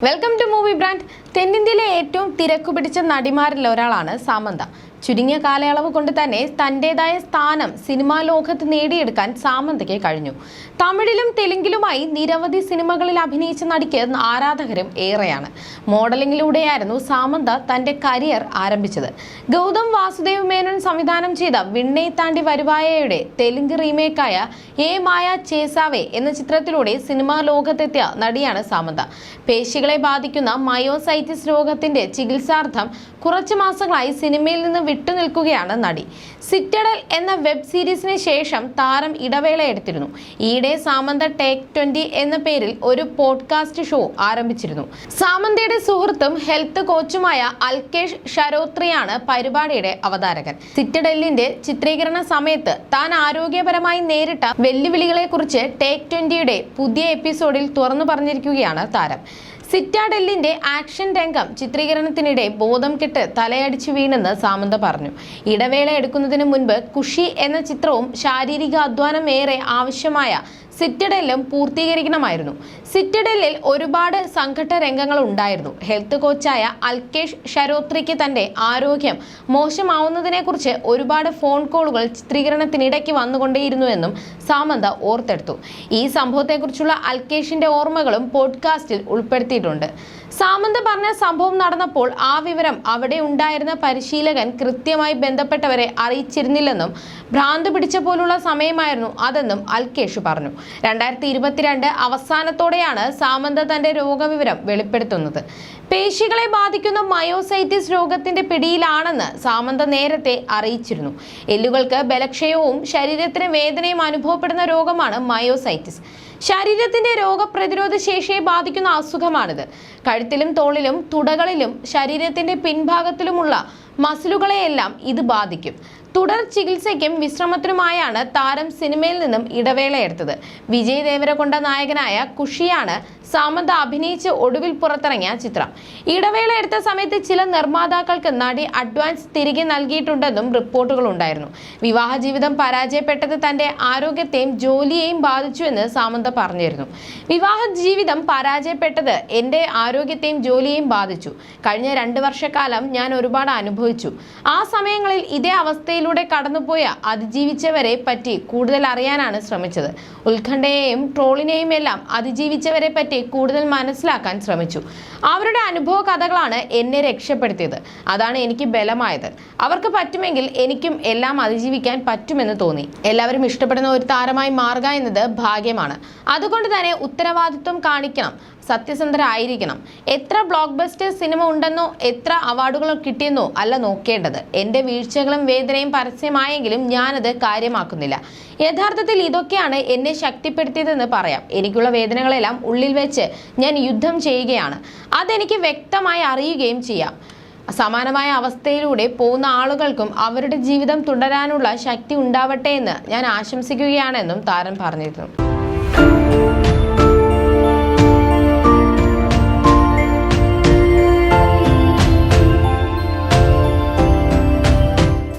Welcome to movie brand തെന്നിന്ത്യയിലെ ഏറ്റവും തിരക്കു പിടിച്ച നടിമാരിൽ ഒരാളാണ് സാമന്ത. ചുരുങ്ങിയ കാലയളവ് കൊണ്ട് തന്നെ തന്റേതായ സ്ഥാനം സിനിമാ ലോകത്ത് നേടിയെടുക്കാൻ സാമന്തയ്ക്ക് കഴിഞ്ഞു. തമിഴിലും തെലുങ്കിലുമായി നിരവധി സിനിമകളിൽ അഭിനയിച്ച നടിക്ക് ആരാധകരും ഏറെയാണ്. മോഡലിംഗിലൂടെയായിരുന്നു സാമന്ത തന്റെ കരിയർ ആരംഭിച്ചത്. ഗൗതം വാസുദേവ് മേനോൻ സംവിധാനം ചെയ്ത വിണ്ണെ താണ്ടി വരുവായയുടെ തെലുങ്ക് റീമേക്കായ ഏ മായ ചേസാവേ എന്ന ചിത്രത്തിലൂടെ സിനിമാ ലോകത്തെത്തിയ നടിയാണ് സാമന്ത. പേശികളെ ബാധിക്കുന്ന മയോസൈറ്റിസ് രോഗത്തിന്റെ ചികിത്സാർത്ഥം കുറച്ചു മാസങ്ങളായി സിനിമയിൽ നിന്ന് വിട്ടുനിൽക്കുകയാണ് നടി. സിറ്റഡൽ എന്ന വെബ് സീരീസിന് ശേഷം താരം ഇടവേള എടുത്തിരുന്നു. ഈയിടെ സാമന്ത ടേക്ക് ട്വന്റി എന്ന പേരിൽ ഒരു പോഡ്കാസ്റ്റ് ഷോ ആരംഭിച്ചിരുന്നു. സാമന്തയുടെ സുഹൃത്തും ഹെൽത്ത് കോച്ചുമായ അൽകേഷ് ഷരോത്രിയാണ് പരിപാടിയുടെ അവതാരകൻ. സിറ്റഡലിന്റെ ചിത്രീകരണ സമയത്ത് താൻ ആരോഗ്യപരമായി നേരിട്ട വെല്ലുവിളികളെക്കുറിച്ച് ടേക്ക് ട്വന്റിയുടെ പുതിയ എപ്പിസോഡിൽ തുറന്നു പറഞ്ഞിരിക്കുകയാണ് താരം. സിറ്റാഡെല്ലിന്റെ ആക്ഷൻ രംഗം ചിത്രീകരണത്തിനിടെ ബോധം കെട്ട് തലയടിച്ചു വീണെന്ന് സാമന്ത പറഞ്ഞു. ഇടവേള എടുക്കുന്നതിന് മുൻപ് കുഷി എന്ന ചിത്രവും ശാരീരിക അധ്വാനം ഏറെ ആവശ്യമായ സിറ്റഡെല്ലും പൂർത്തീകരിക്കണമായിരുന്നു. സിറ്റഡലിൽ ഒരുപാട് സംഘട്ട രംഗങ്ങൾ ഉണ്ടായിരുന്നു. ഹെൽത്ത് കോച്ചായ അൽക്കേഷ് ഷരോത്രിക്ക് തന്റെ ആരോഗ്യം മോശമാവുന്നതിനെക്കുറിച്ച് ഒരുപാട് ഫോൺ കോളുകൾ ചിത്രീകരണത്തിനിടയ്ക്ക് വന്നുകൊണ്ടേയിരുന്നുവെന്നും സാമന്ത ഓർത്തെടുത്തു. ഈ സംഭവത്തെക്കുറിച്ചുള്ള അൽകേഷിന്റെ ഓർമ്മകളും പോഡ്കാസ്റ്റിൽ ഉൾപ്പെടുത്തിയിട്ടുണ്ട്. സാമന്ത പറഞ്ഞ സംഭവം നടന്നപ്പോൾ ആ വിവരം അവിടെ ഉണ്ടായിരുന്ന പരിശീലകൻ കൃത്യമായി ബന്ധപ്പെട്ടവരെ അറിയിച്ചിരുന്നില്ലെന്നും ഭ്രാന്ത് പിടിച്ച പോലുള്ള സമയമായിരുന്നു അതെന്നും അൽകേഷ് പറഞ്ഞു. രണ്ടായിരത്തി ഇരുപത്തിരണ്ട് അവസാനത്തോടെയാണ് സാമന്ത തന്റെ രോഗവിവരം വെളിപ്പെടുത്തുന്നത്. പേശികളെ ബാധിക്കുന്ന മയോസൈറ്റിസ് രോഗത്തിന്റെ പിടിയിലാണെന്ന് സാമന്ത നേരത്തെ അറിയിച്ചിരുന്നു. എല്ലുകൾക്ക് ബലക്ഷയവും ശരീരത്തിന് വേദനയും അനുഭവപ്പെടുന്ന രോഗമാണ് മയോസൈറ്റിസ്. ശരീരത്തിന്റെ രോഗപ്രതിരോധ ശേഷിയെ ബാധിക്കുന്ന അസുഖമാണിത്. കഴുത്തിലും തോളിലും തുടകളിലും ശരീരത്തിന്റെ പിൻഭാഗത്തിലുമുള്ള മസിലുകളെയെല്ലാം ഇത് ബാധിക്കും. തുടർ ചികിത്സയ്ക്കും വിശ്രമത്തിനുമായാണ് താരം സിനിമയിൽ നിന്നും ഇടവേള എടുത്തത് വിജയ് ദേവരകൊണ്ട നായകനായ കുഷിയാണ് സാമന്ത അഭിനയിച്ച് ഒടുവിൽ പുറത്തിറങ്ങിയ ചിത്രം. ഇടവേള എടുത്ത സമയത്ത് ചില നിർമ്മാതാക്കൾക്ക് നടി അഡ്വാൻസ് തിരികെ നൽകിയിട്ടുണ്ടെന്നും റിപ്പോർട്ടുകളുണ്ടായിരുന്നു. വിവാഹ ജീവിതം പരാജയപ്പെട്ടത് തന്റെ ആരോഗ്യത്തെയും ജോലിയെയും ബാധിച്ചുവെന്ന് സാമന്ത പറഞ്ഞിരുന്നു. വിവാഹ ജീവിതം പരാജയപ്പെട്ടത് എന്റെ ആരോഗ്യത്തെയും ജോലിയെയും ബാധിച്ചു. കഴിഞ്ഞ രണ്ട് വർഷക്കാലം ഞാൻ ഒരുപാട് അനുഭവിച്ചു. ആ സമയങ്ങളിൽ ഇതേ അവസ്ഥയിലൂടെ കടന്നുപോയ അതിജീവിച്ചവരെ പറ്റി കൂടുതൽ അറിയാനാണ് ശ്രമിച്ചത്. ഉത്കണ്ഠയെയും ട്രോളിനെയും എല്ലാം അതിജീവിച്ചവരെ പറ്റി കൂടുതൽ മനസ്സിലാക്കാൻ ശ്രമിച്ചു. അവരുടെ അനുഭവ കഥകളാണ് എന്നെ രക്ഷപ്പെടുത്തിയത്. അതാണ് എനിക്ക് ബലമായത്. അവർക്ക് പറ്റുമെങ്കിൽ എനിക്കും എല്ലാം അതിജീവിക്കാൻ പറ്റുമെന്ന് തോന്നി. എല്ലാവരും ഇഷ്ടപ്പെടുന്ന ഒരു താരമായി മാറുക എന്നത് ഭാഗ്യമാണ്. അതുകൊണ്ട് തന്നെ ഉത്തരവാദിത്വം കാണിക്കണം. സത്യസന്ധരായിരിക്കണം. എത്ര ബ്ലോക്ക് ബസ്റ്റർ സിനിമ ഉണ്ടെന്നോ എത്ര അവാർഡുകളോ കിട്ടിയെന്നോ അല്ല നോക്കേണ്ടത്. എന്റെ വീഴ്ചകളും വേദനയും പരസ്യമായെങ്കിലും ഞാനത് കാര്യമാക്കുന്നില്ല. യഥാർത്ഥത്തിൽ ഇതൊക്കെയാണ് എന്നെ ശക്തിപ്പെടുത്തിയതെന്ന് പറയാം. എനിക്കുള്ള വേദനകളെല്ലാം ഉള്ളിൽ വെച്ച് ഞാൻ യുദ്ധം ചെയ്യുകയാണ്. അതെനിക്ക് വ്യക്തമായി അറിയുകയും ചെയ്യാം. സമാനമായ അവസ്ഥയിലൂടെ പോകുന്ന ആളുകൾക്കും അവരുടെ ജീവിതം തുടരാനുള്ള ശക്തി ഉണ്ടാവട്ടെ എന്ന് ഞാൻ ആശംസിക്കുകയാണെന്നും താരം പറഞ്ഞിരുന്നു.